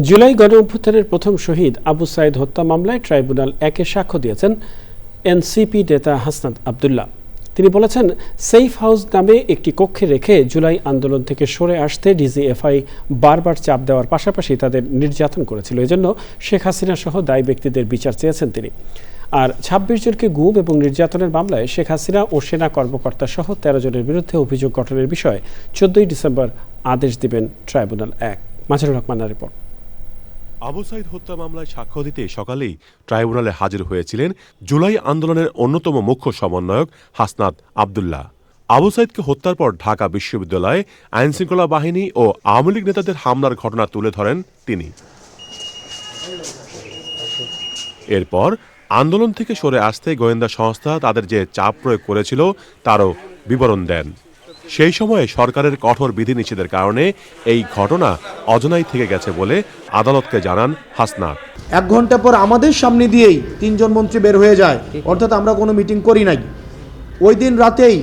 জুলাই গণ অভ্যুত্থানের প্রথম শহীদ আবু সাইদ হত্যা মামলায় ট্রাইব্যুনাল একে সাক্ষ্য দিয়েছেন এনসিপি নেতা হাসনাত আবদুল্লাহ। তিনি বলেছেন, সেফ হাউস নামে একটি কক্ষে রেখে জুলাই আন্দোলন থেকে সরে আসতে ডিজিএফআই বারবার চাপ দেওয়ার পাশাপাশি তাদের নির্যাতন করেছিল। এজন্য শেখ হাসিনা সহ দায়ী ব্যক্তিদের বিচার চেয়েছেন তিনি। আর ছাব্বিশ জনকে গুম এবং নির্যাতনের মামলায় শেখ হাসিনা ও সেনা কর্মকর্তা সহ তেরো জনের বিরুদ্ধে অভিযোগ গঠনের বিষয়ে চোদ্দই ডিসেম্বর আদেশ দিবেন ট্রাইব্যুনাল এক। মাঝারুল রহমানের রিপোর্ট। আবু সাইদ হত্যা মামলায় সাক্ষ্য দিতে সকালেই ট্রাইব্যুনালে হাজির হয়েছিলেন জুলাই আন্দোলনের অন্যতম মুখ্য সমন্বয়ক হাসনাত আবদুল্লাহ। আবু সাইদকে হত্যার পর ঢাকা বিশ্ববিদ্যালয়ে আইনশৃঙ্খলা বাহিনী ও আওয়ামী লীগ নেতাদের হামলার ঘটনা তুলে ধরেন তিনি। এরপর আন্দোলন থেকে সরে আসতে গোয়েন্দা সংস্থা তাদের যে চাপ প্রয়োগ করেছিল, তারও বিবরণ দেন। সেই সময়ে সরকারের কঠোর বিধিনিষেধের কারণে এই ঘটনা অজনাই থেকে গেছে বলে আদালতকে জানান হাসনাত। এক ঘণ্টা পর আমাদের সামনে দিয়েই তিনজন মন্ত্রী বের হয়ে যায়। অর্থাৎ আমরা কোনো মিটিং করি নাই। ওই দিন রাতেই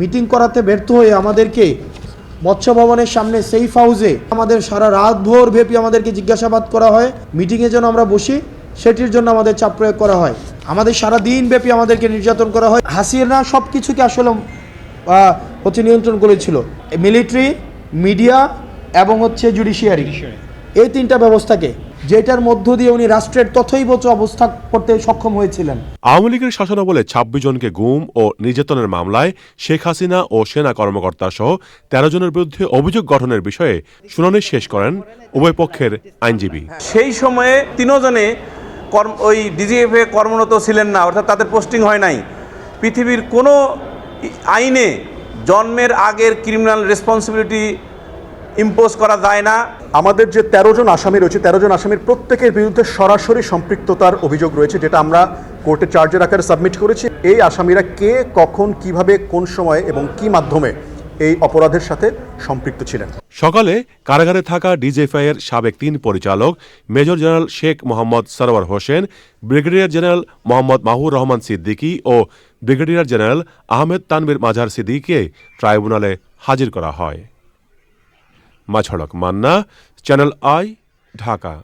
মিটিং করাতে ব্যর্থ হয়ে আমাদেরকে মৎস্য ভবনের সামনে সেফ হাউসে আমাদের সারা রাত ভোর ব্যাপী আমাদেরকে জিজ্ঞাসাবাদ করা হয়। মিটিংয়ে যেন আমরা বসি, সেটির জন্য আমাদের চাপ প্রয়োগ করা হয়। আমাদের সারা দিন ব্যাপী আমাদেরকে নির্যাতন করা হয়। হাসিনা সব কিছুকে আসলে হচ্ছে নিয়ন্ত্রণ করেছিল। মিলিটারি মিডিয়া এবং হচ্ছে জুডিশিয়ারি এই তিনটা ব্যবস্থাকে যেটার মধ্য দিয়ে উনি রাষ্ট্রের তথৈবচ অবস্থা করতে সক্ষম হয়েছিলেন। আওয়ামী লীগের শাসনাবলে ছাব্বিশ জনকে গুম ও নির্যাতনের মামলায় শেখ হাসিনা ও সেনা কর্মকর্তা সহ তেরো জনের বিরুদ্ধে অভিযোগ গঠনের বিষয়ে শুনানি শেষ করেন উভয় পক্ষের আইনজীবী। সেই সময়ে তিনজনে কর্ম ওই ডিজিএফে কর্মরত ছিলেন না অর্থাৎ তাদের পোস্টিং হয় নাই। পৃথিবীর কোনো আইনে জন্মের আগের ক্রিমিনাল রেসপন্সিবিলিটি ইম্পোজ করা যায় না। আমাদের যে তেরো জন আসামি রয়েছে, তেরো জন আসামির প্রত্যেকের বিরুদ্ধে সরাসরি সম্পৃক্ততার অভিযোগ রয়েছে, যেটা আমরা কোর্টে চার্জের আকারে সাবমিট করেছি। এই আসামিরা কে, কখন, কীভাবে, কোন সময়ে এবং কি মাধ্যমে এই অপরাধের সাথে সম্পৃক্ত ছিলেন। সকালে কারাগারে থাকা ডিজিএফআই এর সাবেক তিন পরিচালক, major general Sheikh Mohammad Sarwar Hossain, brigadier general Mohammad Mahur Rahman Siddiqui ও ব্রিগেডিয়ার জেনারেল আহমেদ তানবির মাঝার সিদ্দিকীকে ট্রাইব্যুনালে হাজির করা হয়। মাছড়ক মান্না, চ্যানেল আই, ঢাকা।